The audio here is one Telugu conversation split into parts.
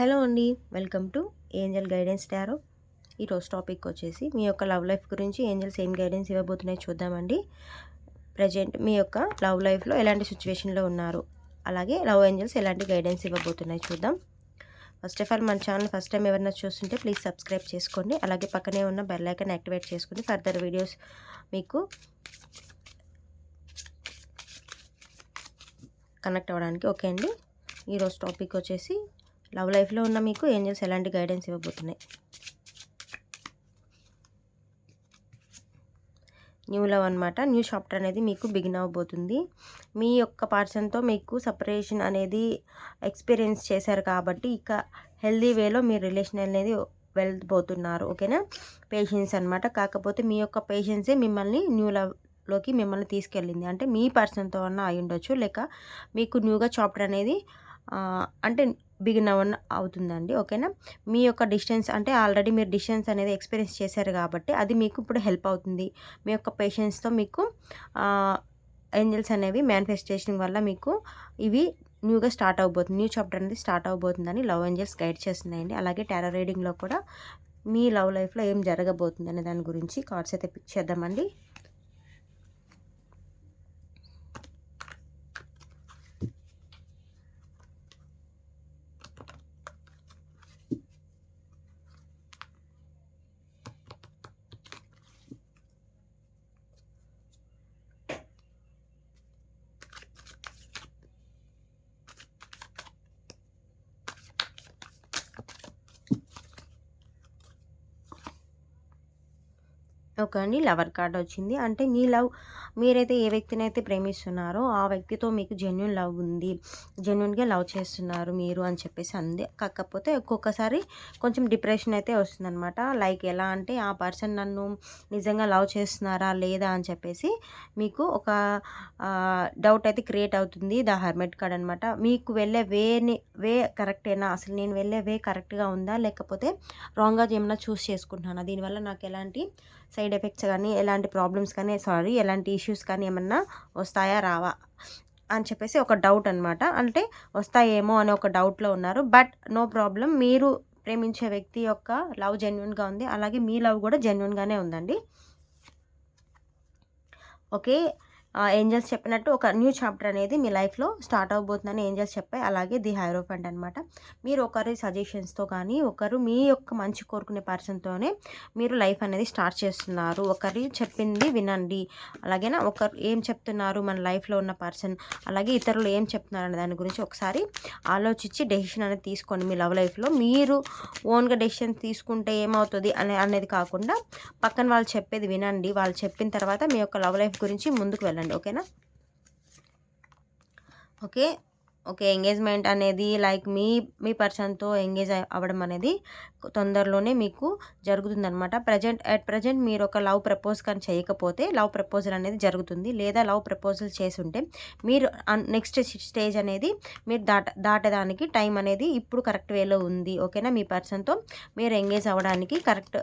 హలో అండి welcome to angel guidance tarot. ఈరోజు టాపిక్ వచ్చేసి మీ యొక్క లవ్ లైఫ్ గురించి ఏంజల్స్ ఏం గైడెన్స్ ఇవ్వబోతున్నాయి చూద్దామండి. ప్రజెంట్ మీ యొక్క లవ్ లైఫ్లో ఎలాంటి సిచ్యువేషన్లో ఉన్నారు? అలాగే లవ్ ఏంజల్స్ ఎలాంటి గైడెన్స్ ఇవ్వబోతున్నాయి చూద్దాం. ఫస్ట్ ఆఫ్ ఆల్ మన ఛానల్ ఫస్ట్ టైం ఎవరైనా చూస్తుంటే ప్లీజ్ సబ్స్క్రైబ్ చేసుకోండి. అలాగే పక్కనే ఉన్న బెల్ ఐకన్ యాక్టివేట్ చేసుకుని ఫర్దర్ వీడియోస్ మీకు కనెక్ట్ అవ్వడానికి ఓకే అండి. ఈరోజు టాపిక్ వచ్చేసి లవ్ లైఫ్లో ఉన్న మీకు ఏంజల్స్ ఎలాంటి గైడెన్స్ ఇవ్వబోతున్నాయి? న్యూ లవ్ అనమాట న్యూ చాప్టర్ అనేది మీకు బిగిన్ అవ్వబోతుంది మీ యొక్క పర్సన్తో మీకు సపరేషన్ అనేది ఎక్స్పీరియన్స్ చేశారు కాబట్టి ఇక హెల్దీ వేలో మీ రిలేషన్ అనేది వెళ్ళిపోతున్నారు ఓకేనా? పేషెన్స్ అనమాట కాకపోతే మీ యొక్క పేషెన్సే మిమ్మల్ని న్యూ లవ్లోకి మిమ్మల్ని తీసుకెళ్ళింది. అంటే మీ పర్సన్తో అన్న అయి ఉండొచ్చు లేక మీకు న్యూగా చాప్టర్ అనేది అంటే బిగిన్ అవన్ అవుతుందండి ఓకేనా? మీ యొక్క డిస్టెన్స్ అంటే ఆల్రెడీ మీరు డిస్టెన్స్ అనేది ఎక్స్పీరియన్స్ చేశారు కాబట్టి అది మీకు ఇప్పుడు హెల్ప్ అవుతుంది. మీ యొక్క పేషెన్స్తో మీకు ఏంజల్స్ అనేవి మేనిఫెస్టేషన్ వల్ల మీకు ఇవి న్యూగా స్టార్ట్ అవబోతుంది. న్యూ చాప్టర్ అనేది స్టార్ట్ అవబోతుందని లవ్ ఏంజల్స్ గైడ్ చేస్తున్నాయండి. అలాగే టారో రీడింగ్లో కూడా మీ లవ్ లైఫ్లో ఏం జరగబోతుంది అనే దాని గురించి కార్డ్స్ అయితే పిక్ చేద్దామండి. ఒక లవర్ కార్డ్ వచ్చింది. అంటే మీ లవ్ మీరైతే ఏ వ్యక్తిని అయితే ప్రేమిస్తున్నారో ఆ వ్యక్తితో మీకు జెన్యున్ లవ్ ఉంది. జెన్యున్గా లవ్ చేస్తున్నారు మీరు అని చెప్పేసి అంది. కాకపోతే ఒక్కొక్కసారి కొంచెం డిప్రెషన్ అయితే వస్తుందన్నమాట. లైక్ ఎలా అంటే ఆ పర్సన్ నన్ను నిజంగా లవ్ చేస్తున్నారా లేదా అని చెప్పేసి మీకు ఒక డౌట్ అయితే క్రియేట్ అవుతుంది. ద హర్మెట్ కార్డ్ అనమాట మీకు వెళ్ళే వేని వే కరెక్టేనా అసలు నేను వెళ్ళే వే కరెక్ట్గా ఉందా? లేకపోతే రాంగ్గా ఏమైనా చూస్ చేసుకుంటున్నాను? దీనివల్ల నాకు ఎలాంటి సైడ్ ఎఫెక్ట్స్ కానీ ఎలాంటి ప్రాబ్లమ్స్ కానీ సారీ ఎలాంటి ఇష్యూస్ కానీ ఏమన్నా వస్తాయా రావా అని చెప్పేసి ఒక డౌట్ అనమాట అంటే వస్తాయేమో అని ఒక డౌట్లో ఉన్నారు. బట్ నో ప్రాబ్లం మీరు ప్రేమించే వ్యక్తి యొక్క లవ్ జెన్యున్గా ఉంది. అలాగే మీ లవ్ కూడా జెన్యున్గానే ఉందండి. ఓకే? ఏంజల్స్ చెప్పినట్టు ఒక న్యూ చాప్టర్ అనేది మీ లైఫ్లో స్టార్ట్ అవబోతుందని ఏంజల్స్ చెప్పాయి. అలాగే ది హైరోఫెంట్ అనమాట మీరు ఒకరి సజెషన్స్తో కానీ ఒకరు మీ యొక్క మంచి కోరుకునే పర్సన్తోనే మీరు లైఫ్ అనేది స్టార్ట్ చేస్తున్నారు. ఒకరి చెప్పింది వినండి. అలాగేనా? ఒకరు ఏం చెప్తున్నారు మన లైఫ్లో ఉన్న పర్సన్ అలాగే ఇతరులు ఏం చెప్తున్నారు అనే దాని గురించి ఒకసారి ఆలోచించి డెసిషన్ అనేది తీసుకోండి మీ లవ్ లైఫ్లో. మీరు ఓన్గా డెసిషన్ తీసుకుంటే ఏమవుతుంది అనే అనేది కాకుండా పక్కన వాళ్ళు చెప్పేది వినండి. వాళ్ళు చెప్పిన తర్వాత మీ యొక్క లవ్ లైఫ్ గురించి ముందుకు వెళ్ళండి. వెళ్ళండి ఓకేనా? ఓకే. ఓకే ఎంగేజ్మెంట్ అనేది లైక్ మీ మీ పర్సన్తో ఎంగేజ్ అవ్వడం అనేది తొందరలోనే మీకు జరుగుతుందనమాట ప్రజెంట్ అట్ ప్రజెంట్ మీరు ఒక లవ్ ప్రపోజ్ కానీ చేయకపోతే లవ్ ప్రపోజల్ అనేది జరుగుతుంది. లేదా లవ్ ప్రపోజల్ చేసుంటే మీరు నెక్స్ట్ స్టేజ్ అనేది మీరు దాట దాటడానికి టైం అనేది ఇప్పుడు కరెక్ట్ వేలో ఉంది ఓకేనా? మీ పర్సన్తో మీరు ఎంగేజ్ అవ్వడానికి కరెక్ట్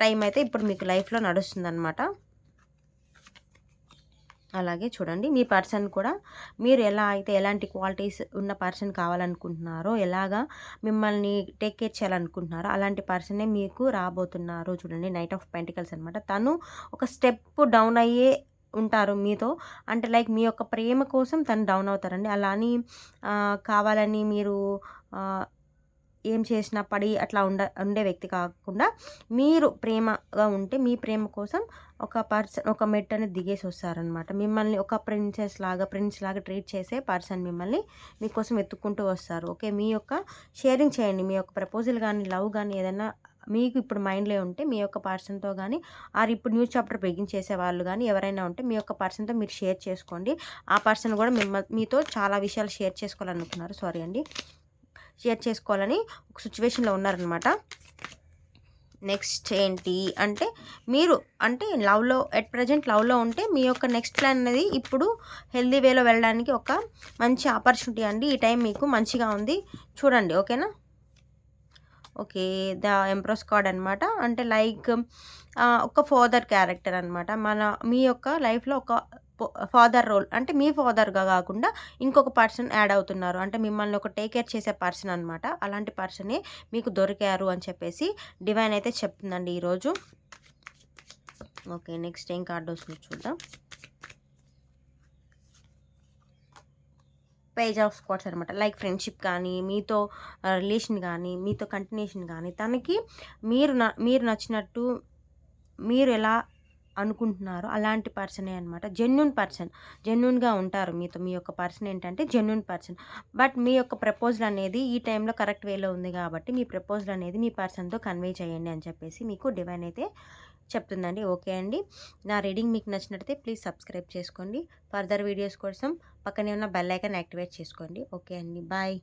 టైం అయితే ఇప్పుడు మీకు లైఫ్లో నడుస్తుంది అనమాట అలాగే చూడండి మీ పర్సన్ కూడా మీరు ఎలా అయితే ఎలాంటి క్వాలిటీస్ ఉన్న పర్సన్ కావాలనుకుంటున్నారో ఎలాగా మిమ్మల్ని టేక్ కేర్ చేయాలనుకుంటున్నారో అలాంటి పర్సనే మీకు రాబోతున్నారు చూడండి నైట్ ఆఫ్ పెంటికల్స్ అనమాట తను ఒక స్టెప్ డౌన్ అయ్యే ఉంటారు మీతో. అంటే లైక్ మీ యొక్క ప్రేమ కోసం తను డౌన్ అవుతారండి. అలా అని కావాలని మీరు ఏం చేసినా పడి అట్లా ఉండ ఉండే వ్యక్తి కాకుండా మీరు ప్రేమగా ఉంటే మీ ప్రేమ కోసం ఒక పర్సన్ ఒక మెట్ అనేది దిగేసి వస్తారనమాట మిమ్మల్ని ఒక ప్రిన్సెస్ లాగా ప్రిన్స్ లాగా ట్రీట్ చేసే పర్సన్ మిమ్మల్ని మీకోసం ఎత్తుక్కుంటూ వస్తారు. ఓకే? మీ యొక్క షేరింగ్ చేయండి. మీ యొక్క ప్రపోజల్ కానీ లవ్ కానీ ఏదైనా మీకు ఇప్పుడు మైండ్లో ఉంటే మీ యొక్క పర్సన్తో కానీ ఆర్ ఇప్పుడు న్యూస్ చాప్టర్ బిగిన్ చేసే వాళ్ళు కానీ ఎవరైనా ఉంటే మీ యొక్క పర్సన్తో మీరు షేర్ చేసుకోండి. ఆ పర్సన్ కూడా మిమ్మల్ని మీతో చాలా విషయాలు షేర్ చేసుకోవాలనుకున్నారు. సారీ అండి. షేర్ చేసుకోవాలని ఒక సిచ్యువేషన్లో ఉన్నారనమాట నెక్స్ట్ ఏంటి అంటే మీరు అంటే లవ్లో ఎట్ ప్రజెంట్ లవ్లో ఉంటే మీ యొక్క నెక్స్ట్ ప్లాన్ అనేది ఇప్పుడు హెల్దీ వేలో వెళ్ళడానికి ఒక మంచి ఆపర్చునిటీ అండి. ఈ టైం మీకు మంచిగా ఉంది. చూడండి ఓకేనా? ఓకే ద ఎంప్రోస్ కార్డ్ అనమాట అంటే లైక్ ఒక ఫాదర్ క్యారెక్టర్ అనమాట మన మీ యొక్క లైఫ్లో ఒక ఫాదర్ రోల్ అంటే మీ ఫాదర్గా కాకుండా ఇంకొక పర్సన్ యాడ్ అవుతున్నారు. అంటే మిమ్మల్ని ఒక టేక్ కేర్ చేసే పర్సన్ అనమాట అలాంటి పర్సనే మీకు దొరికారు అని చెప్పేసి డివైన్ అయితే చెప్తుందండి ఈరోజు. ఓకే నెక్స్ట్ ఏం కార్డు వస్తుంది చూద్దాం. పేజ్ ఆఫ్ స్క్వాడ్స్ అనమాట లైక్ ఫ్రెండ్షిప్ కానీ మీతో రిలేషన్ కానీ మీతో కంటిన్యూషన్ కానీ తనకి మీరు మీరు నచ్చినట్టు మీరు ఎలా అనుకుంటున్నారో అలాంటి పర్సనే అనమాట జెన్యున్ పర్సన్. జెన్యున్గా ఉంటారు మీతో. మీ యొక్క పర్సన్ ఏంటంటే జెన్యున్ పర్సన్. బట్ మీ యొక్క ప్రపోజల్ అనేది ఈ టైంలో కరెక్ట్ వేలో ఉంది కాబట్టి మీ ప్రపోజల్ అనేది మీ పర్సన్తో కన్వే చేయండి అని చెప్పేసి మీకు డివైన్ అయితే చెప్తుందండి. ఓకే అండి? నా రీడింగ్ మీకు నచ్చినట్టయితే ప్లీజ్ సబ్స్క్రైబ్ చేసుకోండి. ఫర్దర్ వీడియోస్ కోసం పక్కనే ఉన్న బెల్ ఐకాన్ యాక్టివేట్ చేసుకోండి. ఓకే అండి? బాయ్